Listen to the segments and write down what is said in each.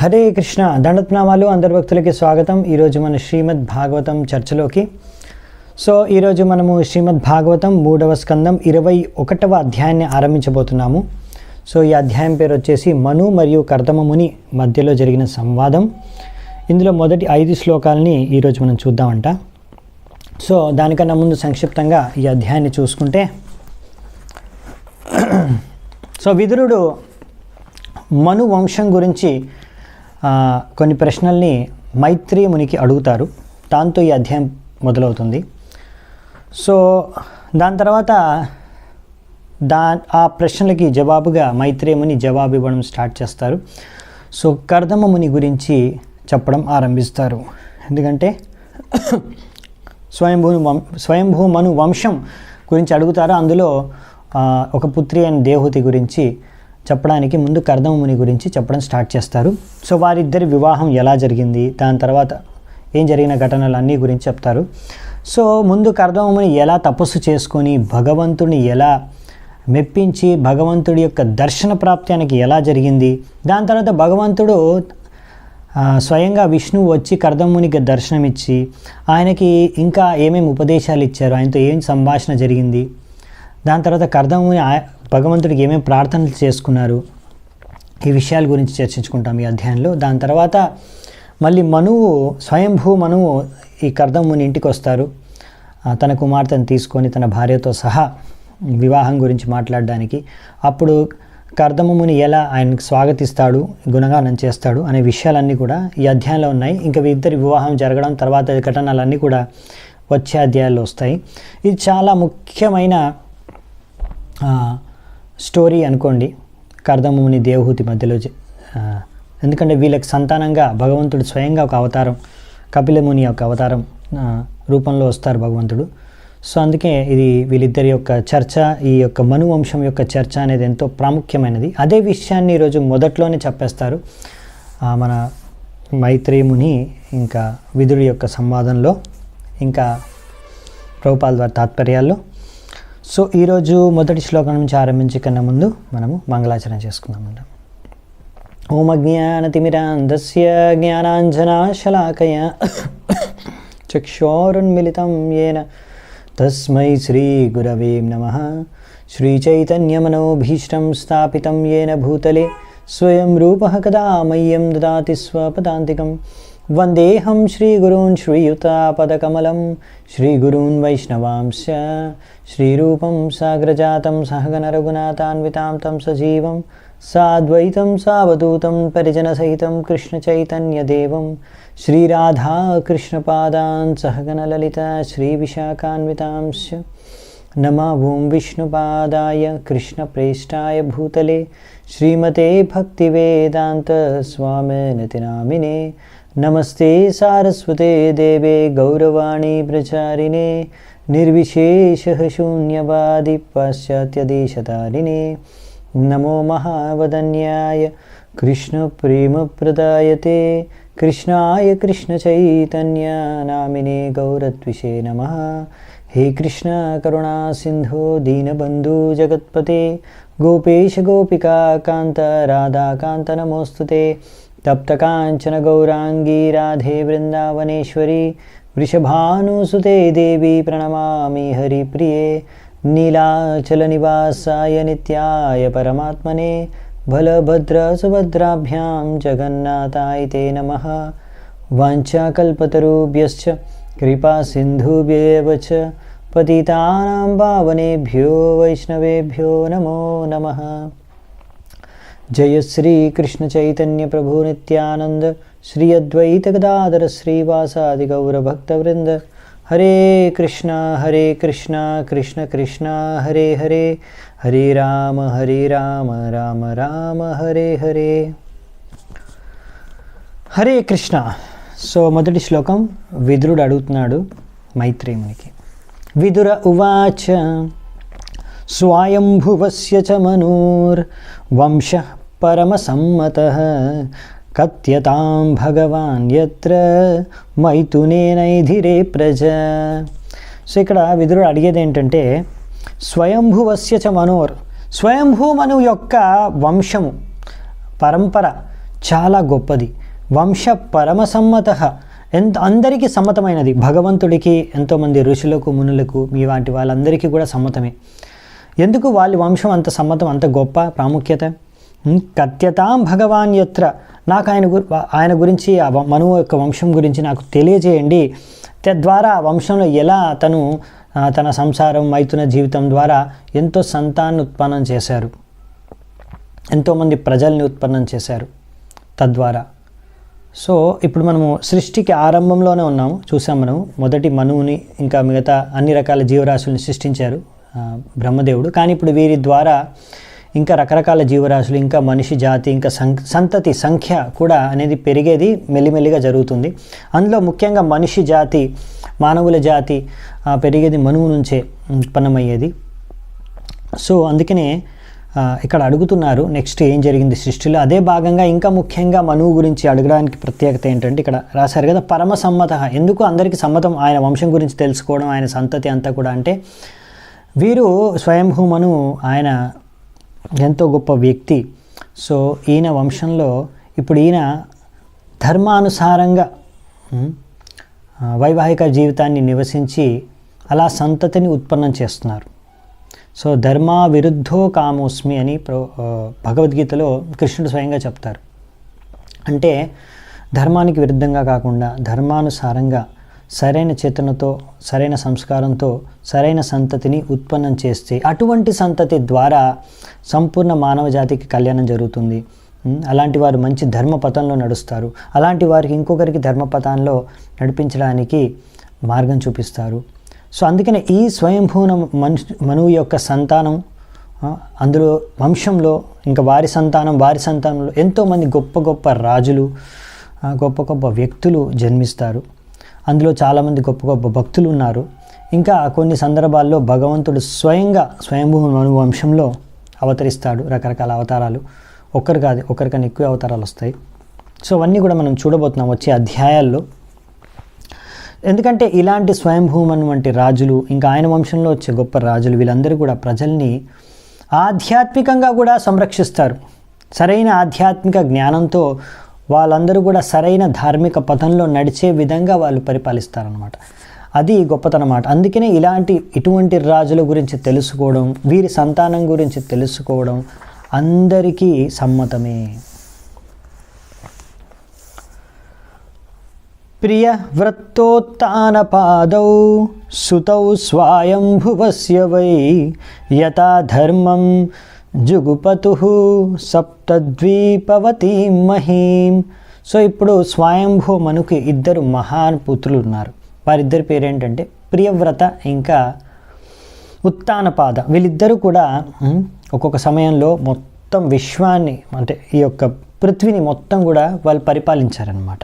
హరే కృష్ణ దండత్నామాలు అందరి భక్తులకి స్వాగతం. ఈరోజు మన శ్రీమద్ భాగవతం చర్చలోకి. సో ఈరోజు మనము శ్రీమద్ భాగవతం మూడవ స్కందం ఇరవై ఒకటవ అధ్యాయాన్ని ఆరంభించబోతున్నాము. సో ఈ అధ్యాయం పేరు వచ్చేసి మను మరియు కర్దమ ముని మధ్యలో జరిగిన సంవాదం. ఇందులో మొదటి ఐదు శ్లోకాలని ఈరోజు మనం చూద్దామంట. సో దానికన్నా ముందు సంక్షిప్తంగా ఈ అధ్యాయాన్ని చూసుకుంటే. సో విదురుడు మను వంశం గురించి కొన్ని ప్రశ్నల్ని మైత్రి మునికి అడుగుతారు. దాంతో ఈ అధ్యాయం మొదలవుతుంది. సో దాని తర్వాత దా ఆ ప్రశ్నలకి జవాబుగా మైత్రేయ ముని జవాబు ఇవ్వడం స్టార్ట్ చేస్తారు. సో కర్దమ ముని గురించి చెప్పడం ఆరంభిస్తారు. ఎందుకంటే స్వయంభూ వం స్వయంభూ మను వంశం గురించి అడుగుతారు? అందులో ఒక పుత్రి అయిన దేవహూతి గురించి చెప్పడానికి ముందు కర్దమ ముని గురించి చెప్పడం స్టార్ట్ చేస్తారు. సో వారిద్దరి వివాహం ఎలా జరిగింది? దాని తర్వాత ఏం జరిగిన ఘటనలు అన్నీ గురించి చెప్తారు. సో ముందు కర్దమ ముని ఎలా తపస్సు చేసుకొని భగవంతుని ఎలా మెప్పించి భగవంతుడి యొక్క దర్శన ప్రాప్త్యానికి ఎలా జరిగింది? దాని తర్వాత భగవంతుడు స్వయంగా విష్ణువు వచ్చి కర్దమునికి దర్శనమిచ్చి ఆయనకి ఇంకా ఏమేమి ఉపదేశాలు ఇచ్చారు? ఆయనతో ఏం సంభాషణ జరిగింది? దాని తర్వాత కర్దమ్ముని భగవంతుడికి ఏమేమి ప్రార్థనలు చేసుకున్నారు? ఈ విషయాల గురించి చర్చించుకుంటాం ఈ అధ్యాయంలో. దాని తర్వాత మళ్ళీ మనువు స్వయంభూ మనువు ఈ కర్దమ్ముని ఇంటికి వస్తారు. తన కుమార్తెను తీసుకొని తన భార్యతో సహా వివాహం గురించి మాట్లాడడానికి. అప్పుడు కర్దమముని ఎలా ఆయనకు స్వాగతిస్తాడు గుణగానం చేస్తాడు అనే విషయాలన్నీ కూడా ఈ అధ్యాయంలో ఉన్నాయి. ఇంకా ఇద్దరి వివాహం జరగడం తర్వాత ఘటనలన్నీ కూడా వచ్చే అధ్యాయాల్లో వస్తాయి. ఇది చాలా ముఖ్యమైన స్టోరీ అనుకోండి కర్దముని దేవహూతి మధ్యలో ఎందుకంటే వీళ్ళకి సంతానంగా భగవంతుడు స్వయంగా ఒక అవతారం కపిలముని యొక్క అవతారం రూపంలో వస్తారు భగవంతుడు. సో అందుకే ఇది వీళ్ళిద్దరి యొక్క చర్చ ఈ యొక్క మనువంశం యొక్క చర్చ అనేది ఎంతో ప్రాముఖ్యమైనది. అదే విషయాన్ని ఈరోజు మొదట్లోనే చెప్పేస్తారు. మన మైత్రేముని ఇంకా విధుడి యొక్క సంవాదంలో ఇంకా ప్రభుపాల ద్వారా తాత్పర్యాల్లో. సో ఈరోజు మొదటి శ్లోకం నుంచి ఆరంభించే కన్నా ముందు మనము మంగళాచరణ చేసుకుందామండి ఓమ అజ్ఞానతిమిరాంధస్య జ్ఞానాంజనాశలాకయ చక్షోరున్మిళితం ఏన తస్మై శ్రీ గురవే నమ. శ్రీచైతన్యమనోభీష్టం స్థాపితం ఏన భూతలే. స్వయం రూప కదా మయ్యం దాతి స్వపదాంతికం. वन्देऽहं श्रीगुरून् श्रीयुतापदकमलं श्रीगुरून् वैष्णवांश्च। श्रीरूपं साग्रजातं सहगनरघुनाथान्वितां तं सजीवं, साद्वैतं सावधूतं परिजनसहितं कृष्णचैतन्यदेवं। श्रीराधाकृष्णपादान् सहगनललिता श्रीविशाखान्वितांश्च। नमः ॐ विष्णुपादाय कृष्णप्रेष्ठाय भूतले। श्रीमते भक्तिवेदान्तस्वामिनतिनामिने नमस्ते सारस्वते देवे गौरवाणी प्रचारिणे निर्विशेषः शून्यवादिपाश्चात्यदेशतारिणे। नमो महावदन्याय कृष्णप्रेमप्रदायते। कृष्णाय कृष्णचैतन्यानामिने गौरद्विषे नमः। हे कृष्ण करुणासिन्धो दीनबन्धुजगत्पते नमोऽस्तु ते। तप्तकाञ्चनगौराङ्गी राधे वृन्दावनेश्वरी, वृषभानुसुते देवी प्रणमामि हरिप्रिये, नीलाचलनिवासाय नित्याय परमात्मने, बलभद्रसुभद्राभ्यां जगन्नाथाय ते नमः। वाञ्छाकल्पतरुभ्यश्च, कृपासिन्धुभ्येव च, पतितानां पावनेभ्यो वैष्णवेभ्यो नमो नमः। కృపాసింధుభ్యేవ చ పతితానాం పావనేభ్యో వైష్ణవేభ్యో నమో నమః జయ శ్రీ కృష్ణ చైతన్య ప్రభు నిత్యానంద శ్రీ అద్వైత గదాధర శ్రీవాసాది గౌర భక్తవృంద హరే కృష్ణ హరే కృష్ణ కృష్ణ కృష్ణ హరే హరే. హరే రామ హరే రామ రామ రామ హరే హరే. హరే కృష్ణ. సో మొదటి శ్లోకం విదురుడు అడుగుతున్నాడు మైత్రేయునికి. విదుర ఉవాచ స్వాయంభువస్య చ మనూర్వంశ పరమసమ్మత కథ్యతాం భగవాన్ యత్ర మైథునేనైధిరే ప్రజ. సో ఇక్కడ విదురుడు అడిగేది ఏంటంటే స్వయంభువస్య చ మనోర్. స్వయంభూ మను యొక్క వంశము పరంపర చాలా గొప్పది. వంశ పరమసమ్మత ఎంత అందరికీ సమ్మతమైనది. భగవంతుడికి ఎంతోమంది ఋషులకు మునులకు మీ వాటి వాళ్ళందరికీ కూడా సమ్మతమే. ఎందుకు వాళ్ళ వంశం అంత సమ్మతం అంత గొప్ప ప్రాముఖ్యత? కథ్యతాం భగవాన్ యత్ర. నాకు ఆయన గురి ఆయన గురించి ఆ మనువు యొక్క వంశం గురించి నాకు తెలియజేయండి. తద్వారా ఆ వంశంలో ఎలా తను తన సంసారం మైథున జీవితం ద్వారా ఎంతో సంతాన్ని ఉత్పన్నం చేశారు. ఎంతోమంది ప్రజల్ని ఉత్పన్నం చేశారు. తద్వారా. సో ఇప్పుడు మనము సృష్టికి ఆరంభంలోనే ఉన్నాము. చూసాం మనం మొదటి మనువుని ఇంకా మిగతా అన్ని రకాల జీవరాశుల్ని సృష్టించారు. బ్రహ్మదేవుడు. కానీ ఇప్పుడు వీరి ద్వారా ఇంకా రకరకాల జీవరాశులు ఇంకా మనిషి జాతి ఇంకా సం సంతతి సంఖ్య కూడా అనేది పెరిగేది మెల్లిమెల్లిగా జరుగుతుంది. అందులో ముఖ్యంగా మనిషి జాతి మానవుల జాతి పెరిగేది మనువు నుంచే ఉత్పన్నమయ్యేది. సో అందుకనే ఇక్కడ అడుగుతున్నారు నెక్స్ట్ ఏం జరిగింది సృష్టిలో? అదే భాగంగా ఇంకా ముఖ్యంగా మనువు గురించి అడగడానికి ప్రత్యేకత ఏంటంటే ఇక్కడ రాశారు కదా పరమ సమ్మత. ఎందుకు అందరికీ సమ్మతం? ఆయన వంశం గురించి తెలుసుకోవడం ఆయన సంతతి అంతా కూడా అంటే వీరు స్వయంభూమను ఆయన ఎంతో గొప్ప వ్యక్తి. సో ఈయన వంశంలో ఇప్పుడు ఈయన ధర్మానుసారంగా వైవాహిక జీవితాన్ని నివసించి అలా సంతతిని ఉత్పన్నం చేస్తున్నారు. సో ధర్మా విరుద్ధో కామోస్మి అని ప్రో భగవద్గీతలో కృష్ణుడు స్వయంగా చెప్తారు. అంటే ధర్మానికి విరుద్ధంగా కాకుండా ధర్మానుసారంగా సరైన చేతనతో సరైన సంస్కారంతో సరైన సంతతిని ఉత్పన్నం చేస్తే అటువంటి సంతతి ద్వారా సంపూర్ణ మానవ జాతికి కళ్యాణం జరుగుతుంది. అలాంటి వారు మంచి ధర్మపథంలో నడుస్తారు. అలాంటి వారికి ఇంకొకరికి ధర్మపథంలో నడిపించడానికి మార్గం చూపిస్తారు. సో అందుకనే ఈ స్వయంభూన మనుషు మనువు యొక్క సంతానం అందులో వంశంలో ఇంకా వారి సంతానం వారి సంతానంలో ఎంతోమంది గొప్ప గొప్ప రాజులు గొప్ప గొప్ప వ్యక్తులు జన్మిస్తారు. అందులో చాలామంది గొప్ప గొప్ప భక్తులు ఉన్నారు. ఇంకా కొన్ని సందర్భాల్లో భగవంతుడు స్వయంగా స్వయంభూ మను వంశంలో అవతరిస్తాడు రకరకాల అవతారాలు. ఒక్కరు కాదు ఒకరికన్నా ఎక్కువ అవతారాలు వస్తాయి. సో అవన్నీ కూడా మనం చూడబోతున్నాం వచ్చే అధ్యాయాల్లో. ఎందుకంటే ఇలాంటి స్వయంభూమన్ వంటి రాజులు ఇంకా ఆయన వంశంలో వచ్చే గొప్ప రాజులు వీళ్ళందరూ కూడా ప్రజల్ని ఆధ్యాత్మికంగా కూడా సంరక్షిస్తారు. సరైన ఆధ్యాత్మిక జ్ఞానంతో వాళ్ళందరూ కూడా సరైన ధార్మిక పథంలో నడిచే విధంగా వాళ్ళు పరిపాలిస్తారనమాట అది గొప్పతనమాట అందుకనే ఇలాంటి ఇటువంటి రాజుల గురించి తెలుసుకోవడం వీరి సంతానం గురించి తెలుసుకోవడం అందరికీ సమ్మతమే. ప్రియవ్రత్తోత్నపాదౌ సుతౌ స్వాయంభువస్య వై యథా ధర్మం జుగుపతు సప్తద్వీపవతీం మహీం. సో ఇప్పుడు స్వయంభూ మనుకి ఇద్దరు మహాన్ పుత్రులు ఉన్నారు. వారిద్దరి పేరేంటంటే ప్రియవ్రత ఇంకా ఉత్తానపాద. వీళ్ళిద్దరూ కూడా ఒక్కొక్క సమయంలో మొత్తం విశ్వాన్ని అంటే ఈ యొక్క పృథ్వీని మొత్తం కూడా వాళ్ళు పరిపాలించారనమాట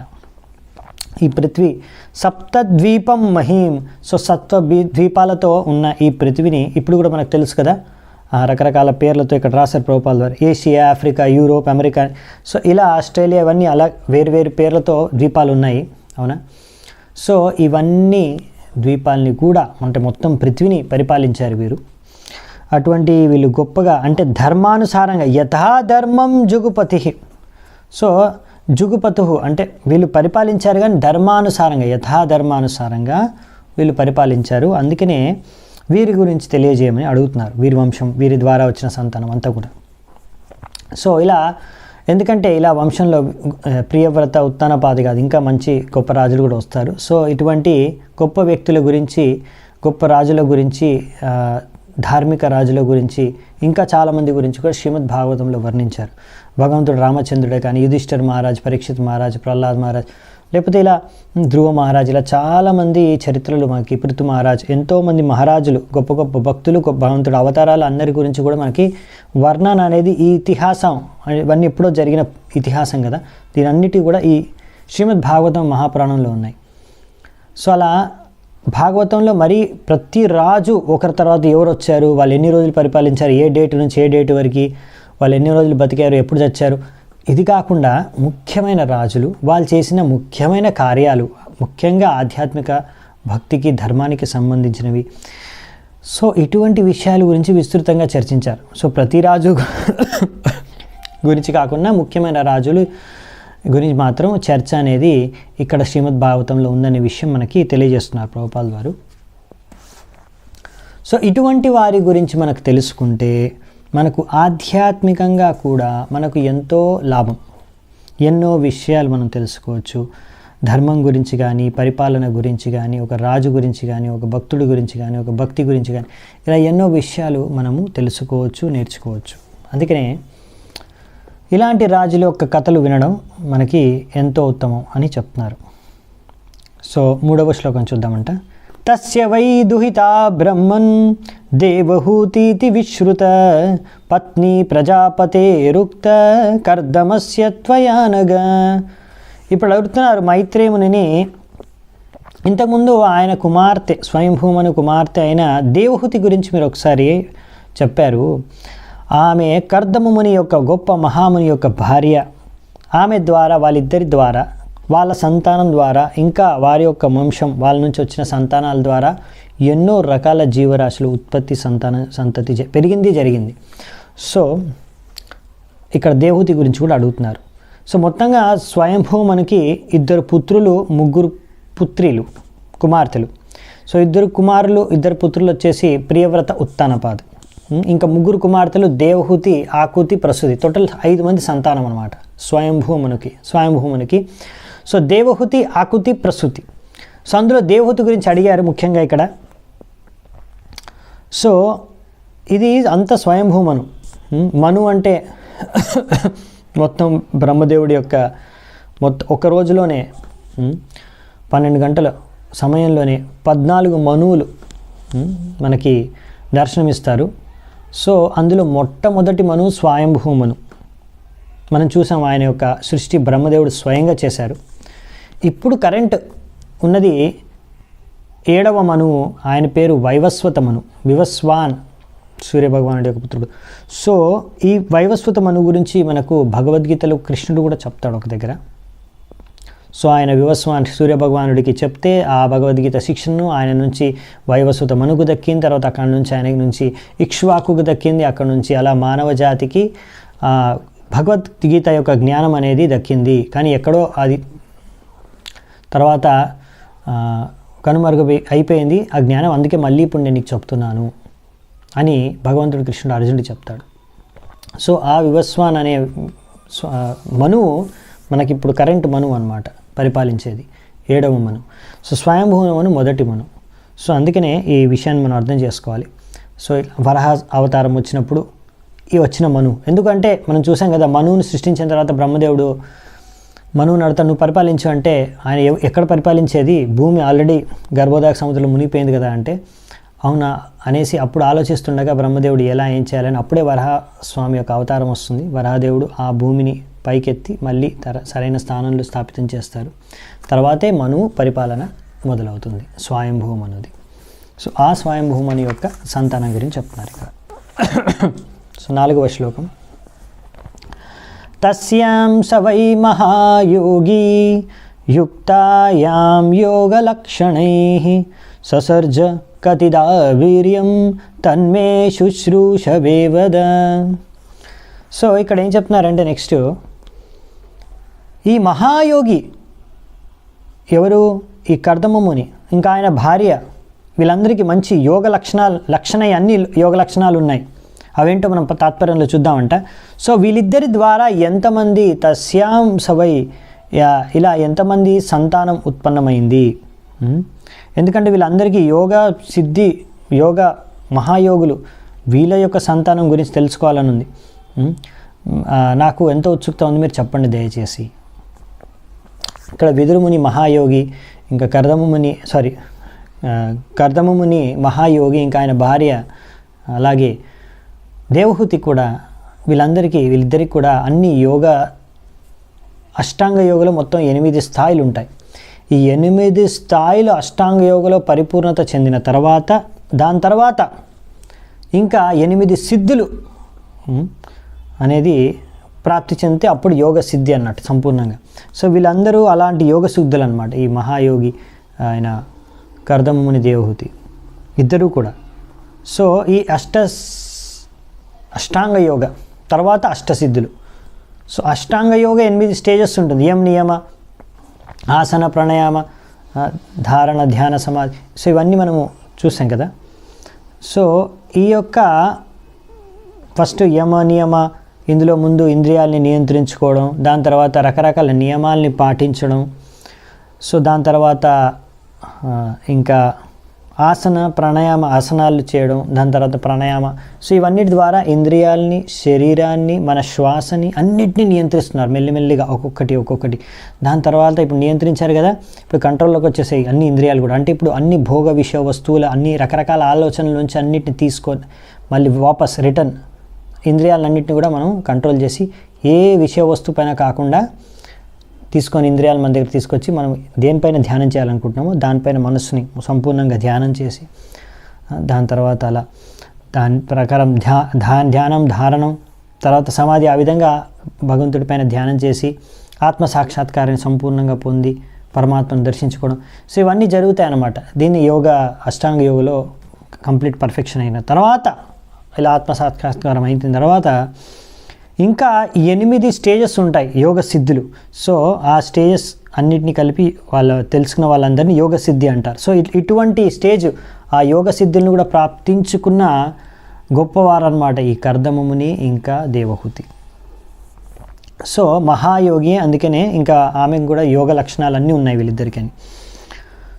ఈ పృథ్వీ సప్తద్వీపం మహీం. సో సత్వ బీ- ద్వీపాలతో ఉన్న ఈ పృథ్వీని ఇప్పుడు కూడా మనకు తెలుసు కదా రకరకాల పేర్లతో ఇక్కడ రాశారు ప్రభుపాల ద్వారా Asia Africa Europe America. So ఇలా ఆస్ట్రేలియా ఇవన్నీ అలా వేరు వేరు పేర్లతో ద్వీపాలు ఉన్నాయి. అవునా? సో ఇవన్నీ ద్వీపాలని కూడా అంటే మొత్తం పృథ్వీని పరిపాలించారు వీరు. అటువంటి వీళ్ళు గొప్పగా అంటే ధర్మానుసారంగా యథాధర్మం జుగుపతి. సో జుగుపతు అంటే వీళ్ళు పరిపాలించారు కానీ ధర్మానుసారంగా యథాధర్మానుసారంగా వీళ్ళు పరిపాలించారు. అందుకనే వీరి గురించి తెలియజేయమని అడుగుతున్నారు. వీరి వంశం వీరి ద్వారా వచ్చిన సంతానం అంతా కూడా. సో ఇలా ఎందుకంటే ఇలా వంశంలో ప్రియవ్రత ఉత్తానపాది కాదు ఇంకా మంచి గొప్ప రాజులు కూడా వస్తారు. సో ఇటువంటి గొప్ప వ్యక్తుల గురించి గొప్ప రాజుల గురించి ధార్మిక రాజుల గురించి ఇంకా చాలామంది గురించి కూడా శ్రీమద్ భాగవతంలో వర్ణించారు. భగవంతుడు రామచంద్రుడే కానీ యుధిష్ఠర్ మహారాజ్ పరీక్షిత్ మహారాజ్ ప్రహ్లాద్ మహారాజ్ లేకపోతే ఇలా ధ్రువ మహారాజ్ ఇలా చాలామంది చరిత్రలు మనకి పృథు మహారాజ్ ఎంతోమంది మహారాజులు గొప్ప గొప్ప భక్తులు గొప్ప భగవంతుడు అవతారాలు అందరి గురించి కూడా మనకి వర్ణన అనేది ఈ ఇతిహాసం ఇవన్నీ ఎప్పుడో జరిగిన ఇతిహాసం కదా దీని అన్నిటి కూడా ఈ శ్రీమద్ భాగవతం మహాపురాణంలో ఉన్నాయి. సో అలా భాగవతంలో మరి ప్రతి రాజు ఒకరి తర్వాత ఎవరు వచ్చారు వాళ్ళు ఎన్ని రోజులు పరిపాలించారు ఏ డేట్ నుంచి ఏ డేట్ వరకు వాళ్ళు ఎన్ని రోజులు బతికారు ఎప్పుడు చచ్చారు ఇది కాకుండా ముఖ్యమైన రాజులు వాళ్ళు చేసిన ముఖ్యమైన కార్యాలు ముఖ్యంగా ఆధ్యాత్మిక భక్తికి ధర్మానికి సంబంధించినవి. సో ఇటువంటి విషయాల గురించి విస్తృతంగా చర్చించారు. సో ప్రతి రాజు గురించి కాకుండా ముఖ్యమైన రాజులు గురించి మాత్రం చర్చ అనేది ఇక్కడ శ్రీమద్ భాగవతంలో ఉందనే విషయం మనకి తెలియజేస్తున్నారు ప్రభుపాల్ వారు సో ఇటువంటి వారి గురించి మనకు తెలుసుకుంటే మనకు ఆధ్యాత్మికంగా కూడా మనకు ఎంతో లాభం. ఎన్నో విషయాలు మనం తెలుసుకోవచ్చు. ధర్మం గురించి కానీ పరిపాలన గురించి కానీ ఒక రాజు గురించి కానీ ఒక భక్తుడి గురించి కానీ ఒక భక్తి గురించి కానీ ఇలా ఎన్నో విషయాలు మనము తెలుసుకోవచ్చు నేర్చుకోవచ్చు. అందుకనే ఇలాంటి రాజుల యొక్క కథలు వినడం మనకి ఎంతో ఉత్తమం అని చెప్తున్నారు. సో మూడవ శ్లోకం చూద్దామంట. తస్య వై దుహితా బ్రహ్మన్ దేవహూతీతి విశ్రుత పత్ని ప్రజాపతేరుక్త కర్దమస్య త్వయానగా ఇప్పుడు అడుగుతున్నారు మైత్రేమునిని ఇంతకుముందు ఆయన కుమార్తె స్వయంభూమను కుమార్తె అయిన దేవహూతి గురించి మీరు ఒకసారి చెప్పారు. ఆమె కర్దముని యొక్క గొప్ప మహాముని యొక్క భార్య. ఆమె ద్వారా వాళ్ళిద్దరి ద్వారా వాళ్ళ సంతానం ద్వారా ఇంకా వారి యొక్క వంశం వాళ్ళ నుంచి వచ్చిన సంతానాల ద్వారా ఎన్నో రకాల జీవరాశులు ఉత్పత్తి సంతాన సంతతి జ- పెరిగింది జరిగింది. సో ఇక్కడ దేవహూతి గురించి కూడా అడుగుతున్నారు. సో మొత్తంగా స్వయంభూ మనకి ఇద్దరు పుత్రులు ముగ్గురు పుత్రిలు కుమార్తెలు. సో ఇద్దరు కుమారులు ఇద్దరు పుత్రులు వచ్చేసి ప్రియవ్రత ఉత్తానపాద్ ఇంకా ముగ్గురు కుమార్తెలు దేవహూతి ఆకుతి ప్రసూతి టోటల్ ఐదు మంది సంతానం అనమాట స్వయంభూమునికి స్వయంభూమునికి సో దేవహుతి ఆకుతి ప్రసూతి. సో అందులో దేవహుతి గురించి అడిగారు ముఖ్యంగా ఇక్కడ. సో ఇది అంత స్వయంభూమను మను. మను అంటే మొత్తం బ్రహ్మదేవుడి యొక్క మొత్తం ఒక రోజులోనే పన్నెండు గంటల సమయంలోనే పద్నాలుగు మనువులు మనకి దర్శనమిస్తారు. సో అందులో మొట్టమొదటి మనువు స్వయంభూమను మనం చూసాం ఆయన యొక్క సృష్టి బ్రహ్మదేవుడు స్వయంగా చేశారు. ఇప్పుడు కరెంట్ ఉన్నది ఏడవ మనువు ఆయన పేరు వైవస్వత మను వివస్వాన్ సూర్యభగవానుడి యొక్క పుత్రుడు. సో ఈ వైవస్వత మను గురించి మనకు భగవద్గీతలో కృష్ణుడు కూడా చెప్తాడు ఒక దగ్గర. సో ఆయన వివస్వాన్ సూర్యభగవానుడికి చెప్తే ఆ భగవద్గీత శిక్షను ఆయన నుంచి వైవస్వత మనుకు దక్కింది తర్వాత అక్కడ నుంచి ఆయన నుంచి ఇక్ష్వాకుకు దక్కింది అక్కడ నుంచి అలా మానవ జాతికి భగవద్గీత యొక్క జ్ఞానం అనేది దక్కింది. కానీ ఎక్కడో అది తర్వాత కనుమరుగు అయిపోయింది. ఆ జ్ఞానం అందుకే మళ్ళీ ఇప్పుడు నేను నీకు చెప్తున్నాను అని భగవంతుడు కృష్ణుడు అర్జునుడు చెప్తాడు. సో ఆ వివస్వాన్ అనే మనువు మనకిప్పుడు కరెంట్ మనువు అనమాట పరిపాలించేది. ఏడవ మను. సో స్వయంభూ మను మొదటి మను. సో అందుకనే ఈ విషయాన్ని మనం అర్థం చేసుకోవాలి. సో వరహ అవతారం వచ్చినప్పుడు ఈ వచ్చిన మను. ఎందుకంటే మనం చూసాం కదా మనువుని సృష్టించిన తర్వాత బ్రహ్మదేవుడు మనువు నడత నువ్వు పరిపాలించు అంటే ఆయన ఎవ- ఎక్కడ పరిపాలించేది? భూమి ఆల్రెడీ గర్భోదక సముద్రంలో మునిగిపోయింది కదా అంటే. అవునా? అనేసి అప్పుడు ఆలోచిస్తుండగా బ్రహ్మదేవుడు ఎలా ఏం చేయాలని అప్పుడే వరహస్వామి యొక్క అవతారం వస్తుంది. వరహదేవుడు ఆ భూమిని పైకెత్తి మళ్ళీ తర సరైన స్థానంలో స్థాపితం చేస్తారు. తర్వాతే మనువు పరిపాలన మొదలవుతుంది. స్వయంభూ అనేది సో ఆ స్వయంభూమని యొక్క సంతానం గురించి చెప్తున్నారు ఇక్కడ. సో నాలుగవ శ్లోకం. తస్యాం స వై మహాయోగి యుక్తాయాం యోగలక్షణై ససర్జ కతిదా వీర్యం తన్మే శుశ్రూషవే వద సో ఇక్కడ ఏం చెప్తున్నారంటే నెక్స్ట్ ఈ మహాయోగి ఎవరు? ఈ కర్దమముని ఇంకా ఆయన భార్య. వీళ్ళందరికీ మంచి యోగ లక్షణాలు లక్షణ అన్ని యోగ లక్షణాలు ఉన్నాయి. అవేంటో మనం తాత్పర్యంలో చూద్దామంట. సో వీళ్ళిద్దరి ద్వారా ఎంతమంది తస్యాం సవై ఇలా ఎంతమంది సంతానం ఉత్పన్నమైంది? ఎందుకంటే వీళ్ళందరికీ యోగ సిద్ధి యోగ మహాయోగులు వీళ్ళ యొక్క సంతానం గురించి తెలుసుకోవాలని ఉంది. నాకు ఎంతో ఉత్సుకత ఉంది మీరు చెప్పండి దయచేసి. ఇక్కడ విదురుముని మహాయోగి ఇంకా కర్దముని సారీ కర్దముని మహాయోగి ఇంకా ఆయన భార్య అలాగే దేవహూతి కూడా వీళ్ళందరికీ వీళ్ళిద్దరికి కూడా అన్ని యోగ అష్టాంగ యోగలో మొత్తం ఎనిమిది స్థాయిలు ఉంటాయి. ఈ ఎనిమిది స్థాయిలు అష్టాంగ యోగలో పరిపూర్ణత చెందిన తర్వాత దాని తర్వాత ఇంకా ఎనిమిది సిద్ధులు అనేది ప్రాప్తి చెందితే అప్పుడు యోగ సిద్ధి అన్నట్టు సంపూర్ణంగా. సో వీళ్ళందరూ అలాంటి యోగ సిద్ధులు అనమాట ఈ మహాయోగి ఆయన కర్దముని దేవహూతి ఇద్దరూ కూడా. సో ఈ అష్ట అష్టాంగ యోగ తర్వాత అష్టసిద్ధులు. సో అష్టాంగ యోగ ఎనిమిది స్టేజెస్ ఉంటుంది. యమ నియమ ఆసన ప్రాణాయామ ధారణ ధ్యాన సమాధి. సో ఇవన్నీ మనము చూసాం కదా. సో ఈ యొక్క ఫస్ట్ యమ నియమ ఇందులో ముందు ఇంద్రియాల్ని నియంత్రించుకోవడం దాని తర్వాత రకరకాల నియమాల్ని పాటించడం. సో దాని తర్వాత ఇంకా ఆసన ప్రాణాయామ ఆసనాలు చేయడం దాని తర్వాత ప్రాణాయామ. సో ఇవన్నిటి ద్వారా ఇంద్రియాల్ని శరీరాన్ని మన శ్వాసని అన్నిటినీ నియంత్రిస్తున్నారు. మెల్లిమెల్లిగా ఒక్కొక్కటి ఒక్కొక్కటి. దాని తర్వాత ఇప్పుడు నియంత్రించారు కదా ఇప్పుడు కంట్రోల్లోకి వచ్చేసాయి అన్ని ఇంద్రియాలు కూడా. అంటే ఇప్పుడు అన్ని భోగ విషయ వస్తువులు అన్ని రకరకాల ఆలోచనల నుంచి అన్నిటిని తీసుకొని మళ్ళీ వాపస్ రిటర్న్ ఇంద్రియాలన్నింటినీ కూడా మనం కంట్రోల్ చేసి ఏ విషయ వస్తువు పైన కాకుండా తీసుకొని ఇంద్రియాలు మన దగ్గర తీసుకొచ్చి మనం దేనిపైన ధ్యానం చేయాలనుకుంటున్నామో దానిపైన మనస్సుని సంపూర్ణంగా ధ్యానం చేసి దాని తర్వాత అలా దాని ప్రకారం ధ్యా ధ్యానం ధారణం తర్వాత సమాధి ఆ విధంగా భగవంతుడి పైన ధ్యానం చేసి ఆత్మ సాక్షాత్కారాన్ని సంపూర్ణంగా పొంది పరమాత్మను దర్శించుకోవడం. సో ఇవన్నీ జరుగుతాయి అన్నమాట దీన్ని యోగ అష్టాంగ యోగలో కంప్లీట్ పర్ఫెక్షన్ అయిన తర్వాత ఇలా ఆత్మ సాక్షాత్కారం అయిన తర్వాత ఇంకా ఎనిమిది స్టేజెస్ ఉంటాయి యోగ సిద్ధులు. సో ఆ స్టేజెస్ అన్నిటిని కలిపి వాళ్ళ తెలుసుకున్న వాళ్ళందరినీ యోగ సిద్ధి అంటారు. సో ఇట్- ఇటువంటి స్టేజ్ ఆ యోగ సిద్ధులను కూడా ప్రాప్తించుకున్న గొప్పవారన్నమాట ఈ కర్దమముని ఇంకా దేవహూతి. సో మహాయోగి అందుకనే ఇంకా ఆమెకు కూడా యోగ లక్షణాలు అన్నీ ఉన్నాయి వీళ్ళిద్దరికని.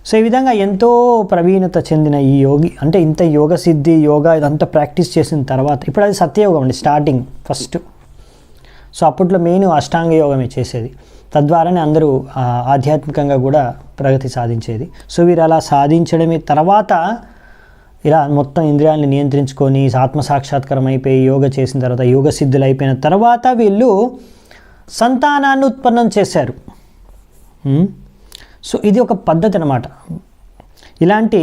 సో ఈ విధంగా ఎంతో ప్రవీణత చెందిన ఈ యోగి అంటే ఇంత యోగ సిద్ధి యోగా ఇదంతా ప్రాక్టీస్ చేసిన తర్వాత ఇప్పుడు అది సత్యయోగం అండి స్టార్టింగ్ ఫస్ట్. సో అప్పట్లో మెయిన్ అష్టాంగ యోగమే చేసేది. తద్వారానే అందరూ ఆధ్యాత్మికంగా కూడా ప్రగతి సాధించేది. సో వీరు అలా సాధించడమే తర్వాత ఇలా మొత్తం ఇంద్రియాలను నియంత్రించుకొని ఆత్మ సాక్షాత్కారం అయిపోయి యోగ చేసిన తర్వాత యోగ సిద్ధులు అయిపోయిన తర్వాత వీళ్ళు సంతానాన్ని ఉత్పన్నం చేశారు. సో ఇది ఒక పద్ధతి అన్నమాట. ఇలాంటి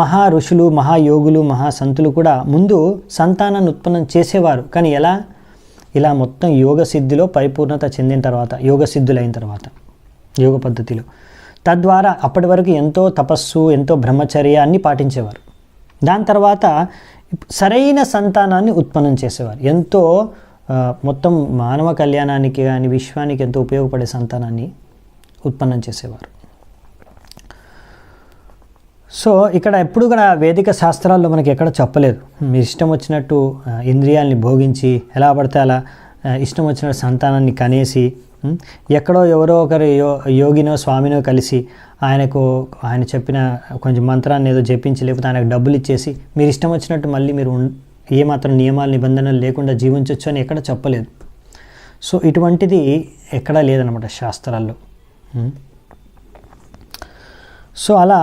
మహా ఋషులు మహాయోగులు మహాసంతులు కూడా ముందు సంతానాన్ని ఉత్పన్నం చేసేవారు. కానీ ఎలా? ఇలా మొత్తం యోగ సిద్ధిలో పరిపూర్ణత చెందిన తర్వాత యోగ సిద్ధులైన తర్వాత యోగ పద్ధతిలో. తద్వారా అప్పటి వరకు ఎంతో తపస్సు ఎంతో బ్రహ్మచర్య అన్ని పాటించేవారు. దాని తర్వాత సరైన సంతానాన్ని ఉత్పన్నం చేసేవారు. ఎంతో మొత్తం మానవ కళ్యాణానికి కానీ విశ్వానికి ఎంతో ఉపయోగపడే సంతానాన్ని ఉత్పన్నం చేసేవారు. సో ఇక్కడ ఎప్పుడు కూడా వేదిక శాస్త్రాల్లో మనకి ఎక్కడ చెప్పలేదు. మీ ఇష్టం వచ్చినట్టు ఇంద్రియాల్ని భోగించి ఎలా పడితే అలా ఇష్టం వచ్చినట్టు సంతానాన్ని కనేసి ఎక్కడో ఎవరో ఒకరు యో యోగినో స్వామినో కలిసి ఆయనకు ఆయన చెప్పిన కొంచెం మంత్రాన్ని ఏదో జపించి లేకపోతే ఆయనకు డబ్బులు ఇచ్చేసి మీరు ఇష్టం వచ్చినట్టు మళ్ళీ మీరు ఏమాత్రం నియమాలు నిబంధనలు లేకుండా జీవించవచ్చు అని ఎక్కడ చెప్పలేదు. సో ఇటువంటిది ఎక్కడా లేదనమాట శాస్త్రాల్లో. సో అలా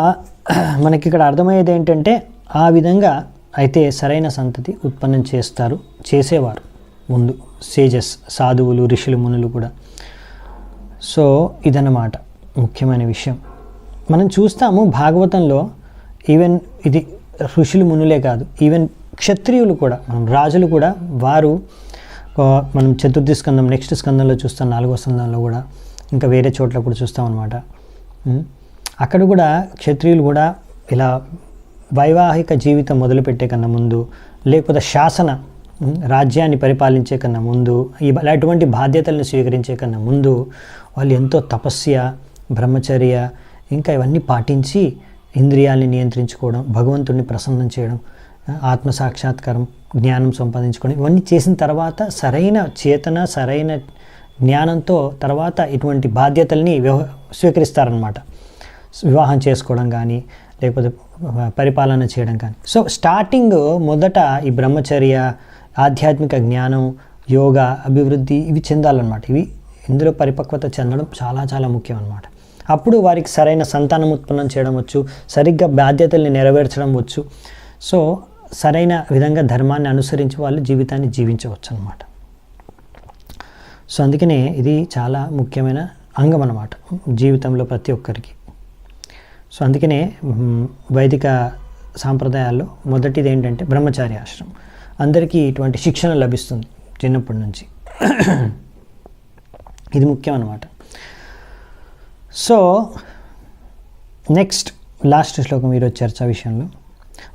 మనకి ఇక్కడ అర్థమయ్యేది ఏంటంటే ఆ విధంగా అయితే సరైన సంతతి ఉత్పన్నం చేస్తారు చేసేవారు ముందు సేజస్ సాధువులు ఋషులు మునులు కూడా. సో ఇదన్నమాట ముఖ్యమైన విషయం. మనం చూస్తాము భాగవతంలో ఈవెన్ ఇది ఋషులు మునులే కాదు ఈవెన్ క్షత్రియులు కూడా మనం రాజులు కూడా వారు మనం చతుర్థి స్కందం నెక్స్ట్ స్కందంలో చూస్తాం నాలుగో స్కందంలో కూడా ఇంకా వేరే చోట్ల కూడా చూస్తాం అనమాట అక్కడ కూడా క్షత్రియులు కూడా ఇలా వైవాహిక జీవితం మొదలుపెట్టే కన్నా ముందు లేకపోతే శాసన రాజ్యాన్ని పరిపాలించే కన్నా ముందు ఈ ఇలాంటి బాధ్యతలను స్వీకరించే కన్నా ముందు వాళ్ళు ఎంతో తపస్య బ్రహ్మచర్య ఇంకా ఇవన్నీ పాటించి ఇంద్రియాల్ని నియంత్రించుకోవడం భగవంతుడిని ప్రసన్నం చేయడం ఆత్మ సాక్షాత్కారం జ్ఞానం సంపాదించుకోవడం ఇవన్నీ చేసిన తర్వాత సరైన చేతన సరైన జ్ఞానంతో తర్వాత ఇటువంటి బాధ్యతల్ని వ్యవ స్వీకరిస్తారనమాట వివాహం చేసుకోవడం కానీ లేకపోతే పరిపాలన చేయడం కానీ. సో స్టార్టింగ్ మొదట ఈ బ్రహ్మచర్య ఆధ్యాత్మిక జ్ఞానం యోగా అభివృద్ధి ఇవి చెందాలన్నమాట. ఇవి ఇందులో పరిపక్వత చెందడం చాలా చాలా ముఖ్యం అన్నమాట. అప్పుడు వారికి సరైన సంతానం ఉత్పన్నం చేయడం వచ్చు సరిగ్గా బాధ్యతల్ని నెరవేర్చడం వచ్చు. సో సరైన విధంగా ధర్మాన్ని అనుసరించి వాళ్ళు జీవితాన్ని జీవించవచ్చు అన్నమాట. సో అందుకనే ఇది చాలా ముఖ్యమైన అంగం అన్నమాట జీవితంలో ప్రతి ఒక్కరికి. సో అందుకనే వైదిక సాంప్రదాయాల్లో మొదటిది ఏంటంటే బ్రహ్మచారి ఆశ్రమం. అందరికీ ఇటువంటి శిక్షణ లభిస్తుంది చిన్నప్పటి నుంచి. ఇది ముఖ్యం అన్నమాట. సో నెక్స్ట్ లాస్ట్ శ్లోకం ఈరోజు చర్చ విషయంలో.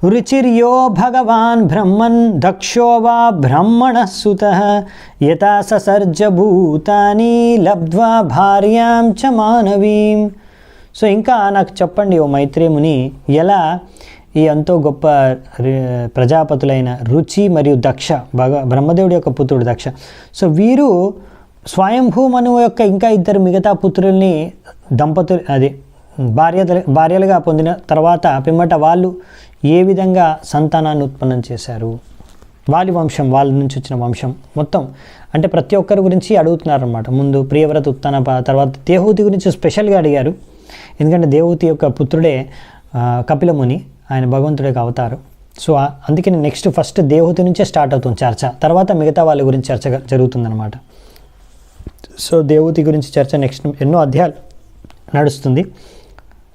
రుచిర్యో భగవాన్ బ్రహ్మన్ దక్షో వా బ్రహ్మణ సుత యథా ససర్జభూతాని లబ్ధ్వా భార్యాం చ మానవీం. సో ఇంకా నాకు చెప్పండి ఓ మైత్రేముని ఎలా ఈ ఎంతో గొప్ప ప్రజాపతులైన రుచి మరియు దక్ష భగ బ్రహ్మదేవుడి యొక్క పుత్రుడు దక్ష. సో వీరు స్వయంభూ మనువు యొక్క ఇంకా ఇద్దరు మిగతా పుత్రుల్ని దంపతులు అది భార్య భార్యలుగా పొందిన తర్వాత పిమ్మట వాళ్ళు ఏ విధంగా సంతానాన్ని ఉత్పన్నం చేశారు? వాళ్ళ వంశం వాళ్ళ నుంచి వచ్చిన వంశం మొత్తం. అంటే ప్రతి ఒక్కరి గురించి అడుగుతున్నారనమాట ముందు ప్రియవ్రత ఉత్తానప తర్వాత దేహూతి గురించి స్పెషల్గా అడిగారు. ఎందుకంటే దేవహూతి యొక్క పుత్రుడే కపిలముని ఆయన భగవంతుడి యొక్క సో అందుకని నెక్స్ట్ ఫస్ట్ దేవహూతి నుంచే స్టార్ట్ అవుతుంది చర్చ. తర్వాత మిగతా వాళ్ళ గురించి చర్చ జరుగుతుందన్నమాట. సో దేవహూతి గురించి చర్చ నెక్స్ట్ ఎన్నో అధ్యాయాలు నడుస్తుంది.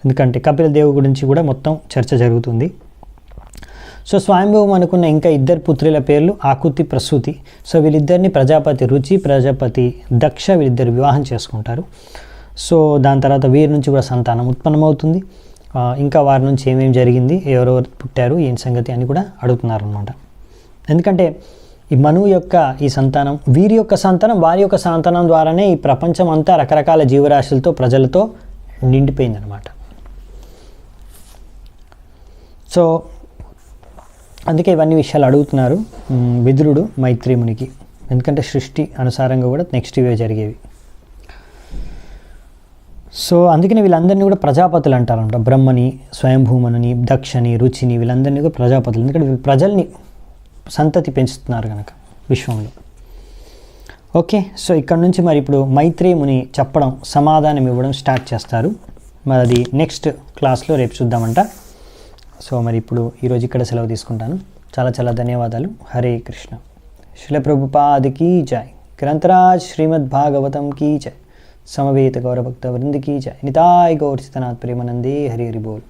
ఎందుకంటే కపిల దేవు గురించి కూడా మొత్తం చర్చ జరుగుతుంది. సో స్వయంభవం అనుకున్న ఇంకా ఇద్దరు పుత్రుల పేర్లు ఆకుతి ప్రసూతి. సో వీళ్ళిద్దరిని ప్రజాపతి రుచి ప్రజాపతి దక్ష వీళ్ళిద్దరు వివాహం చేసుకుంటారు. సో దాని తర్వాత వీరి నుంచి కూడా సంతానం ఉత్పన్నమవుతుంది. ఇంకా వారి నుంచి ఏమేమి జరిగింది ఎవరెవరు పుట్టారు ఏం సంగతి అని కూడా అడుగుతున్నారు అనమాట ఎందుకంటే ఈ మనువు యొక్క ఈ సంతానం వీరి యొక్క సంతానం వారి యొక్క సంతానం ద్వారానే ఈ ప్రపంచం అంతా రకరకాల జీవరాశులతో ప్రజలతో నిండిపోయిందనమాట సో అందుకే ఇవన్నీ విషయాలు అడుగుతున్నారు. విదురుడు మైత్రిమునికి ఎందుకంటే సృష్టి అనుసారంగా కూడా నెక్స్ట్ ఇవే జరిగేవి. సో అందుకని వీళ్ళందరినీ కూడా ప్రజాపతులు అంటారంట. బ్రహ్మని స్వయంభూమనని దక్షని రుచిని వీళ్ళందరినీ కూడా ప్రజాపతులు. ఎందుకంటే ప్రజల్ని సంతతి పెంచుతున్నారు కనుక విశ్వంలో. ఓకే సో ఇక్కడ నుంచి మరి ఇప్పుడు మైత్రేముని చెప్పడం సమాధానం ఇవ్వడం స్టార్ట్ చేస్తారు. మరి అది నెక్స్ట్ క్లాస్లో రేపు చూద్దామంట. సో మరి ఇప్పుడు ఈరోజు ఇక్కడ సెలవు తీసుకుంటాను. చాలా చాలా ధన్యవాదాలు. హరే కృష్ణ. శిల ప్రభుపాదికి జై. గ్రంథరాజ్ శ్రీమద్ భాగవతం కీ జై. సమవేత గౌరభక్త వృంద కీ జై నితాయ్ గౌర్ సితనాథ్ ప్రేమనందే హరి హరి బోల్